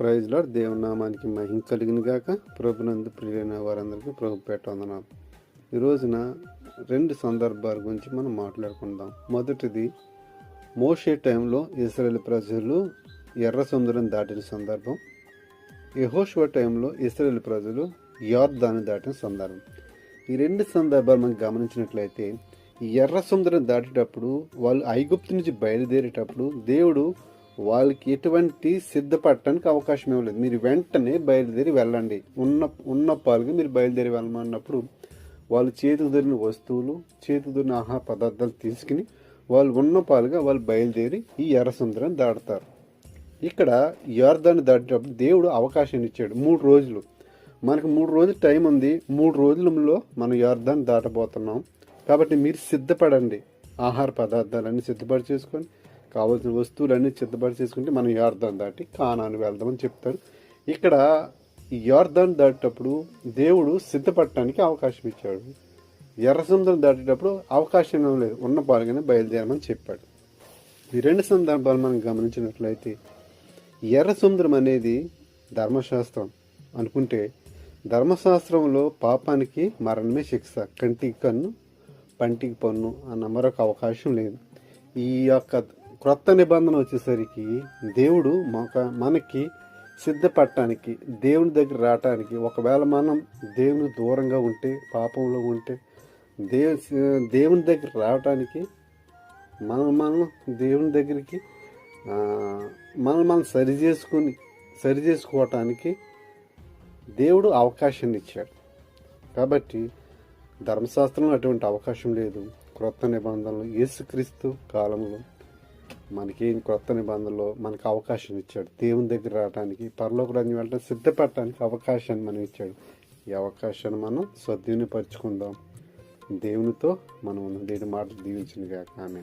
ప్రైజ్లో దేవుని నామానికి మహిమ కలిగిన గాక ప్రభునందు ప్రియులైన వారందరికీ ప్రభు పెట్టవందనాలు ఈ రోజున రెండు సందర్భాల గురించి మనం మాట్లాడుకుందాం. మొదటిది మోషే టైంలో ఇస్రాయల్ ప్రజలు ఎర్ర సముద్రం దాటిన సందర్భం. యహోష్వ టైంలో ఇస్రాయల్ ప్రజలు యార్దాన్ని దాటిన సందర్భం. ఈ రెండు సందర్భాలు మనం గమనించినట్లయితే ఎర్ర సముద్రం దాటేటప్పుడు వాళ్ళు ఐగుప్తు నుంచి బయలుదేరేటప్పుడు దేవుడు వాళ్ళకి ఎటువంటి సిద్ధపడటానికి అవకాశం ఇవ్వలేదు మీరు వెంటనే బయలుదేరి వెళ్ళండి. ఉన్న ఉన్న పాలుగా మీరు బయలుదేరి వెళ్ళమన్నప్పుడు వాళ్ళు చేతికి దొరికిన వస్తువులు చేతికి దొరిన ఆహార పదార్థాలు తీసుకుని వాళ్ళు ఉన్న పాలుగా వాళ్ళు బయలుదేరి ఈ ఎర్రసుందరం దాడతారు దాటుతారు. ఇక్కడ యార్దాన్ని దాటేటప్పుడు దేవుడు అవకాశం ఇచ్చాడు. మూడు రోజులు. మనకు మూడు రోజులు టైం ఉంది. మూడు రోజులలో మనం యార్దాన్ని దాటబోతున్నాం. కాబట్టి మీరు సిద్ధపడండి. ఆహార పదార్థాలన్నీ సిద్ధపడి చేసుకొని కావాల్సిన వస్తువులన్నీ సిద్ధపడి చేసుకుంటే మనం యార్దాన్ దాటి కానాను వెళ్దామని చెప్తాడు. ఇక్కడ యార్దాన్ దాటేటప్పుడు దేవుడు సిద్ధపడటానికి అవకాశం ఇచ్చాడు. ఎర్ర సముద్రం దాటేటప్పుడు అవకాశం లేదు. ఉన్న పాలుగానే బయలుదేరమని చెప్పాడు. ఈ రెండు సందర్భాలు మనం గమనించినట్లయితే ఎర్ర సముద్రం అనేది ధర్మశాస్త్రం అనుకుంటే ధర్మశాస్త్రంలో పాపానికి మరణమే శిక్ష. కంటికి కన్ను పంటికి పన్ను అన్న మరొక అవకాశం లేదు. ఈ యొక్క క్రొత్త నిబంధన వచ్చేసరికి దేవుడు మాక మనకి సిద్ధపడటానికి దేవుని దగ్గర రావటానికి ఒకవేళ మనం దేవుని దూరంగా ఉంటే పాపంలో ఉంటే దేవు దేవుని దగ్గర రావటానికి మనం మనం దేవుని దగ్గరికి మనం మనం సరి చేసుకుని సరి చేసుకోవటానికి దేవుడు అవకాశాన్ని ఇచ్చాడు. కాబట్టి ధర్మశాస్త్రంలో అటువంటి అవకాశం లేదు. క్రొత్త నిబంధనలు యేసుక్రీస్తు కాలంలో మనకేం కొత్త నిబంధనలో మనకు అవకాశం ఇచ్చాడు. దేవుని దగ్గర రావడానికి పరలోక రాజ్యం వెళ్ళడం సిద్ధపడటానికి అవకాశాన్ని మనం ఇచ్చాడు. ఈ అవకాశాన్ని మనం సద్వినిపరుచుకుందాం దేవునితో మనం దేని మాటలు దీవించిన కాక ఆమె